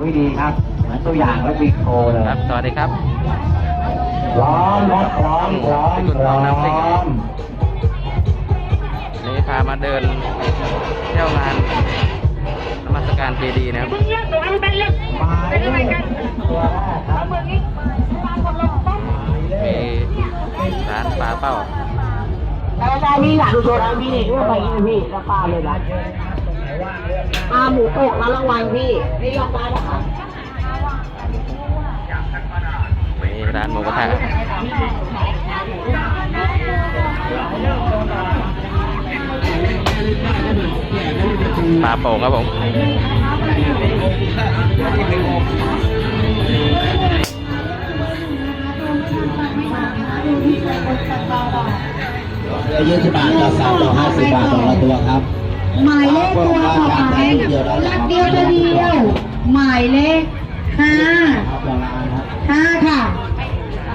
ไม่ดีครับเหมือนตัวอย่างแล้ววิ่งโคเลยครับสวัสดีครับพร้อมครับพร้อมพร้อมคุณพทร้อองน้ำซิ่งมนี่พามาเดินเที่ยวงานนมัสการเจดีย์นะครับมาเรื่อยตัวแรกครับมีร้านปลาเป้าแล้วได้พี่อยากดูโชว์นะพี่เรื่องไปกินพี่แล้วปลาเลยนะ ปลาหมูตกแล้วรางวัลพี่นี่ยอมได้นะคะมีร้านหมูกระทะปลาโป่งครับผมยี่สิบบาทต่อสามต่อห้าสิบบาทต่อละตัวครับ หมายเลขตัวต่อไปลักเดียวจะเดียว หมายเลขห้าครับละล้านครับห้าค่ะ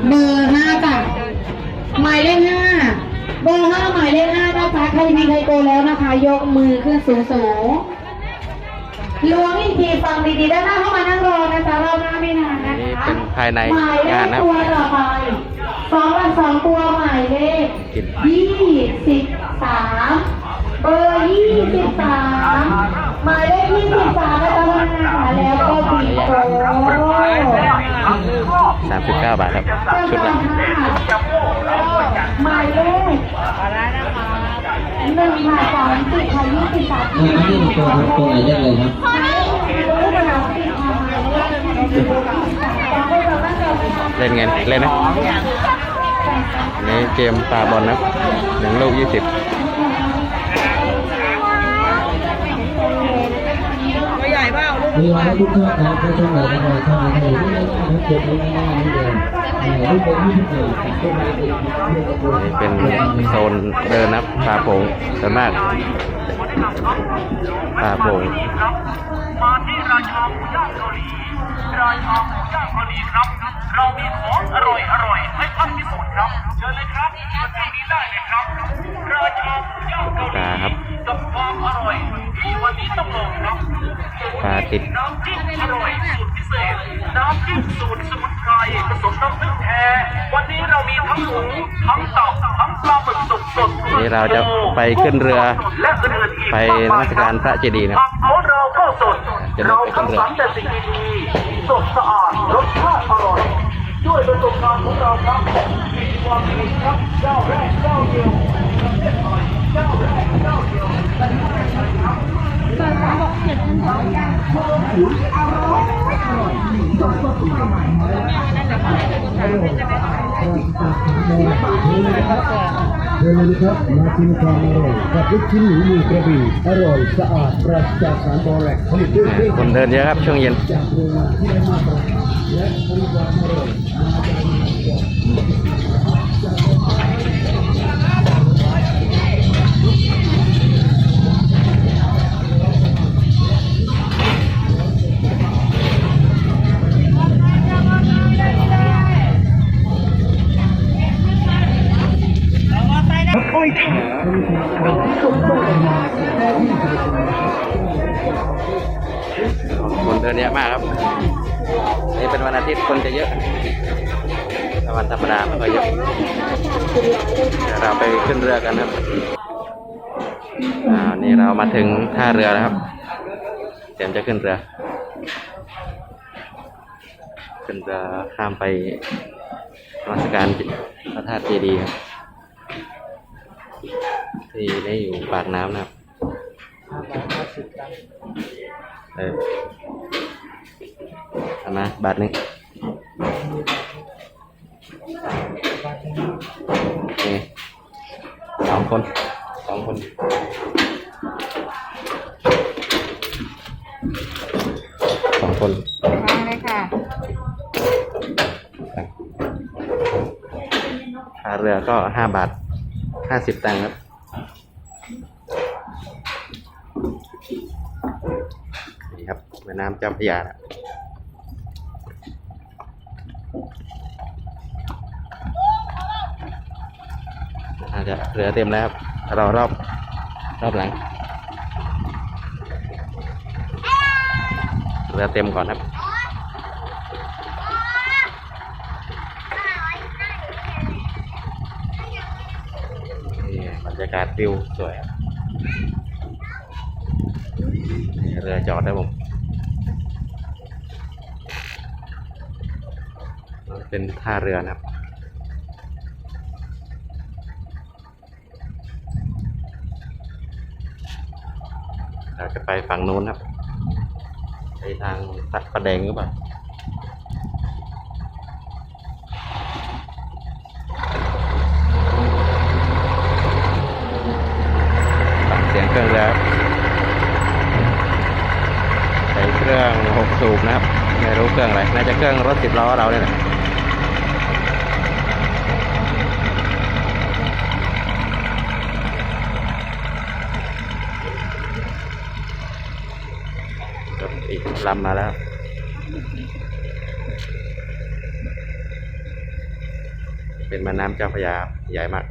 เบอร์ห้าจ้ะหมายเลขห้าเบอร์ห้าหมายเลขห้านะคะใครมีใครโกแล้วนะคะ ยกมือขึ้นสูงสูงๆล้วงอีกทีฟังดีๆด้านหน้าเข้ามานั่งรอนะจ๊ะรอบหน้าไม่นานนะนี่คะ เป็นภายในหมายเลงานขนะครับตัวต่อไปสองหลักสองตัวหมายเลขกินยี่สิบสาม เบอร์ยี่สิบสามหมายเลขยี่สิบสามนะจ๊ะพนักงาค่ะแล้วก็บีโก้สามสิบเก้าบาทครับ ชุดละหมายเลขหนึ่งค่ะสามสิบค่ะยี่สิบสามนี่นี่ตัวครับตัวไหนได้เลยครับรู้มาแล้วสิค่ะหมายเล่นเราตั้งใจไปทำเล่นเงินเล่นนะนี่เกมปลาบอลนะครับหนึ่งลูกยี่สิบ มีมาทุกท่านครับทุกท่านเลยนะครับท่านไหนที่ไม่ได้ครับเก็บไว้หน้านี่เลยรูปเป็นที่ที่เกิดจานไม้เป็นเพื่อนกันนี่เป็นโซนเดินนับปลาโป่งส่มากปลาโป่งตอนที่ราชาหมูย่างเกาหลี ราชาหมูย่างเกาหลีครับ เรามีของอร่อยอร่อยๆให้ท่านพิสูจน์ครับเชิญเลยครับมาทางนี้ได้เลยครับราชาหมูย่างเกาหปลีลาครับกับความอร่อยที่วันนี้ต้องลองครับปลาติดน้ำจิ้มอร่อยสูตรพิเศษน้ำจิ้มสูตรสมุนไพรผสมน้ำผึ้งแท้วันนี้เรามีทั้งหมูทั้งเต่าทั้งปลาหมึกสดสดๆนี่เราจะไปขึ้นเรือและอื่นๆอีกไปนมัสการพระเจดีย์นะครับ เราคัดสรรแต่สิ่งดีๆสดสะอาดรสชาติอร่อยด้วยประสบการณ์ของเราครับมีความดีครับเจ้าแรกเจ้าเดียวประเทศไทยเจ้าแรกเจ้าเดียวเชิญเลย เดินเลยครับมาชิมความอร่อยกับลูกชิ้นหมูมือกระบี่อร่อยสะอาดปราศจากสารบอแรกผลิตด้วยคนเดินเยอะครับช่วงเย็นจากโรงงานที่ได้มาตรฐานและผลิตความอร่อย คนเดินเยอะมากครับ นี่เป็นวันอาทิตย์คนจะเยอะต่วันธรรมดาไม่ค่อยเยอะเราไปขึ้นเรือกันครับอ่านี่เรามาถึงท่าเรือแล้วครับ เตรียมจะขึ้นเรือ ขึ้นเรือข้ามไปนมัสการพระธาตุเจดีย์ครับ ที่ได้อยู่ปากน้ำนะครับเออเอามาบาทหนึ่งโอเคสองคนสองคนสองคนมาเลยค่ะค่าเรือก็ห้าบาทห้าสิบตังค์ครับ น้ำเจ้าพระยาอาจจะเหลือเต็มแล้วครับรารอบรอบหลังเหลือเต็มก่อนครับบรรยากาศวิวสวยเรือจอดได้ผม เป็นท่าเรือนะครับ เราจะไปฝั่งนู้นครับ ไปทางสัตว์ประแดงหรือเปล่าฟังเสียงเครื่องแล้วใส่เครื่องหกสูบนะครับ ไม่รู้เครื่องอะไร น่าจะเครื่องรถสิบล้อเราเนี่ยแหละ อีกลำมาแล้ว เป็นแม่น้ำเจ้าพระยาใหญ่มาก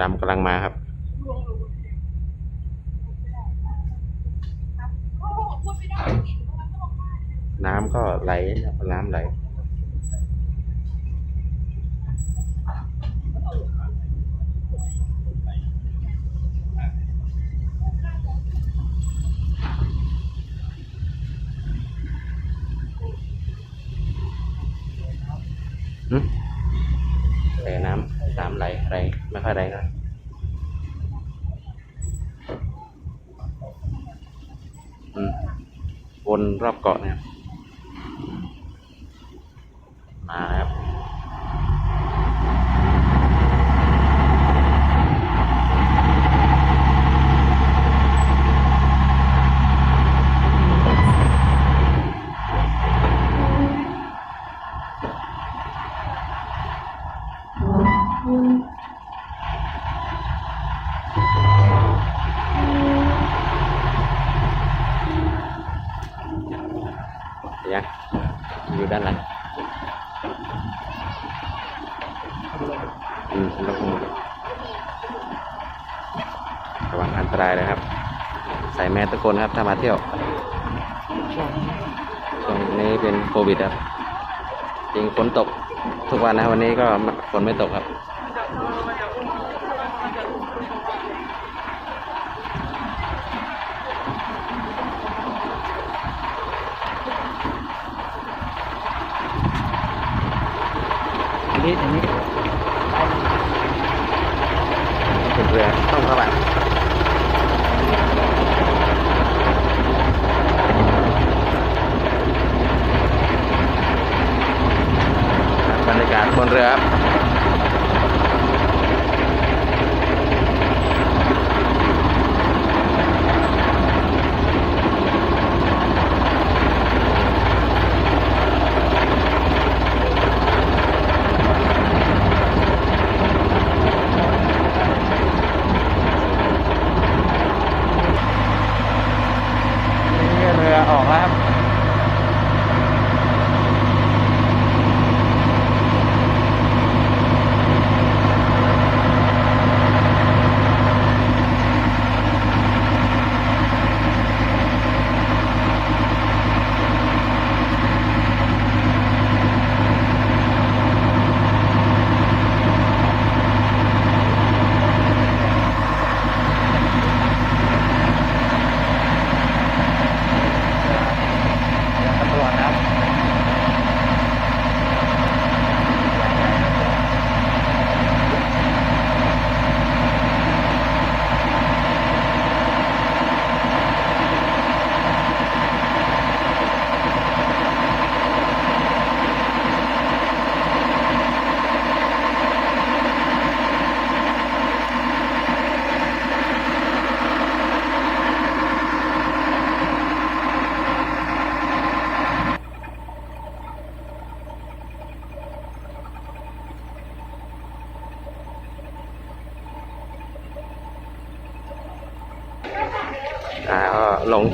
ลำกำลังมาครับน้ำก็ไหลน้ำไหล หึแต่น้ำน้ำไหลแรงไม่ค่อยแรงนะอืมวน รอบเกาะเนี่ยมาแล้วครับยังอยู่ด้านหลังอืมลง ระวังอันตรายเลยครับ ใส่แมสทุกคนครับถ้ามาเที่ยวช่วงนี้เป็นโควิดครับจริงฝนตกทุกวันนะวันนี้ก็ฝนไม่ตกครับ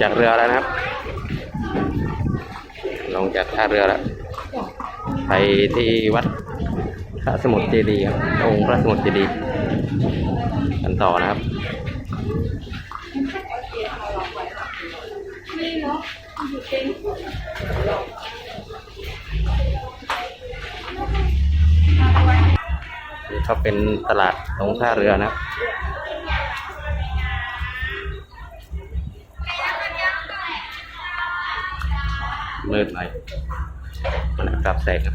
จากเรือแล้วนะครับ ลงจากท่าเรือแล้ว ไปที่วัดพระสมุทรเจดีย์องค์พระสมุทรเจดีย์กันต่อนะครับนี่เขาเป็นตลาดตรงท่าเรือนะครับ มืดหน่อยมันกลับแสงครับ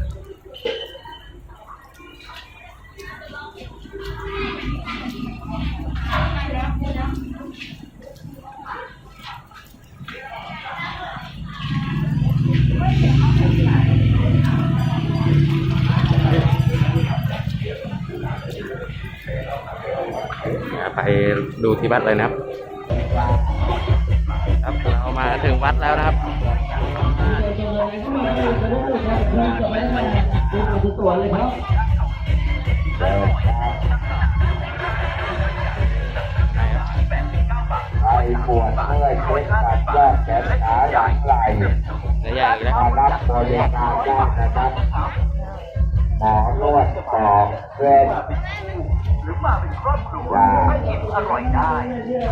ไปดูที่วัดเลยนะครับ ครับเรามาถึงวัดแล้วนะครับ ไอ้ปวดเมื่อยเช็ดขัดยอดแขนขาหลังไหล่เนื้อย่างอีกแล้วรับบริการได้นะครับหมอนวดตอกเส้นหรือมาเป็นครอบครัวไม่อิ่มอร่อยได้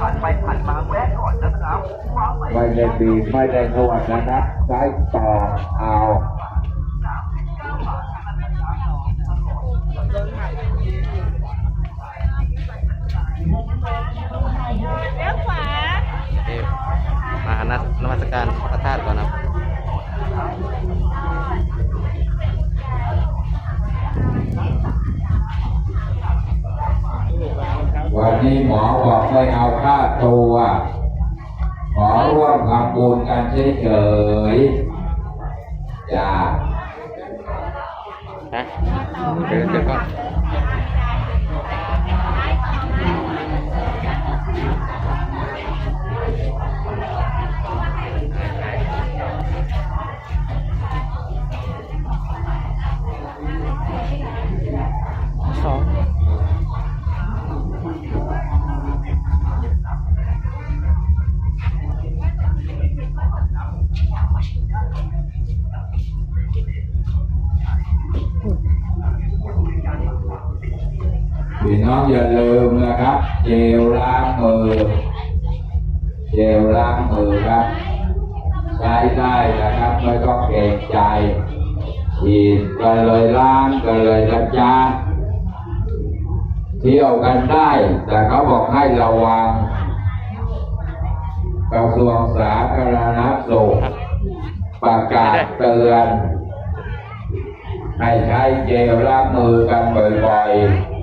ผ่านไปผ่านมาแวะก่อนนะครับควาไม่ได้บีไม่ได้นวดนะครับใช้ต ดนมัสการพระธาตุก่อนนะครับวันนี้หมอบอกไม่เอาค่าตัวขอร่วมทำบุญกันเฉยๆจ้าฮะเดี๋ยวเดี๋ยวก่อน พี่น้องอย่าลืมนะครับ เจลล้างมือ เจลล้างมือครับ ใช้ได้นะครับไม่ต้องเกรงใจฉีดก็เลยล้างก็เลยกระจายเที่ยวกันได้ แต่เขาบอกให้ระวังกระทรวงสาธารณสุขประกาศเตือนให้ใช้เจลล้างมือกันบ่อยๆ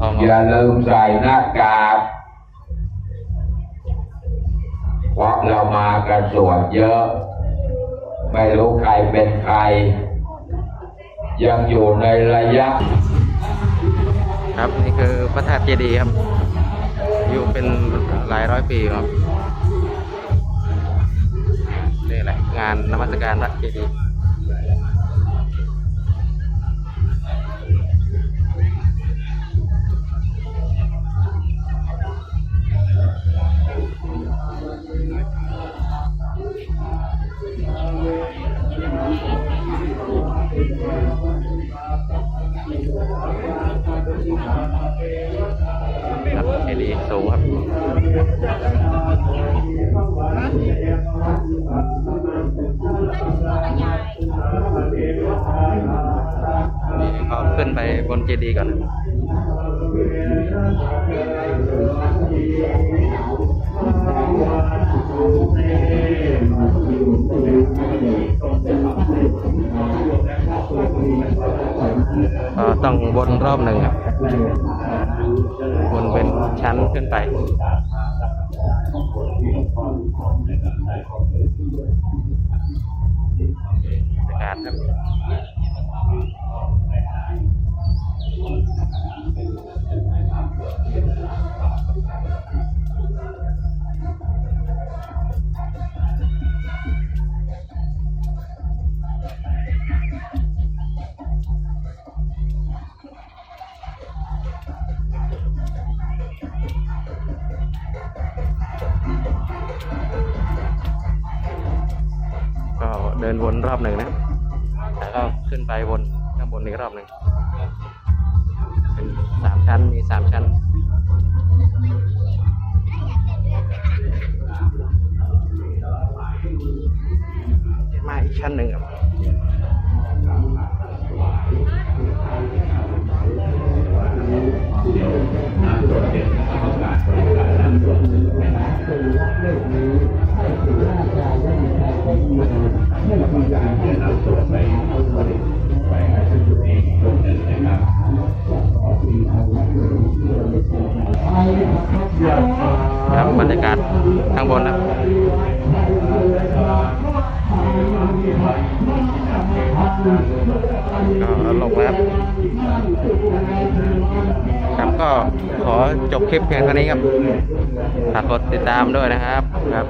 อย่าลืมใส่หน้ากากเพราะเรามากันส่วนเยอะ ไม่รู้ใครเป็นใคร ยังอยู่ในระยะ ครับนี่คือพระธาตุเจดีย์ครับ อยู่เป็นหลายร้อยปีครับนี่แหละงานนมัสการพระเจดีย์ ไปบนเจดีย์ก่อนต้องวนรอบหนึ่งครับวนเป็นชั้นขึ้นไปบรรยากาศครับ แล้วก็ขึ้นไปบนข้างบนอีกรอบหนึ่งเป็นสามชั้นมีสามชั้นมาอีกชั้นหนึ่งครับ ขอจบคลิปเพียงเท่านี้ครับฝากกดติดตามด้วยนะครับครับ